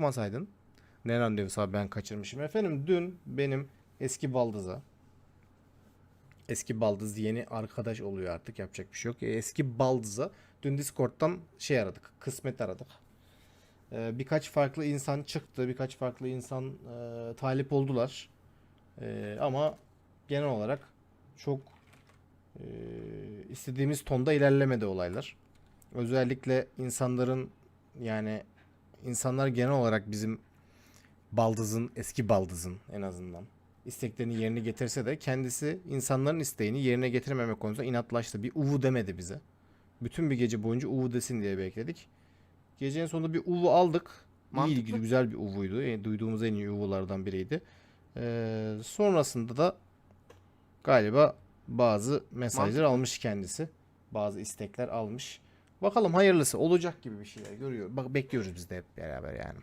çıkmasaydın. Ne randevusu abi ben kaçırmışım. Efendim dün benim eski baldıza eski baldız yeni arkadaş oluyor artık yapacak bir şey yok. E, Eski baldıza dün Discord'dan şey aradık. Kısmet aradık. E, birkaç farklı insan çıktı. Birkaç farklı insan e, talip oldular. E, ama genel olarak çok e, istediğimiz tonda ilerlemedi olaylar. Özellikle insanların yani insanlar genel olarak bizim baldızın eski baldızın en azından isteklerini yerine getirse de kendisi insanların isteğini yerine getirmeme konusunda inatlaştı. Bir uvu demedi bize. Bütün bir gece boyunca uvu desin diye bekledik. Gecenin sonunda bir uvu aldık. Mantıklı. İyi, güzel bir uvuydu. Yani duyduğumuz en iyi uvulardan biriydi. Ee, sonrasında da galiba bazı mesajlar Mantıklı. almış kendisi. Bazı istekler almış. Bakalım hayırlısı olacak gibi bir şeyler görüyor. Bak bekliyoruz biz de hep beraber yani.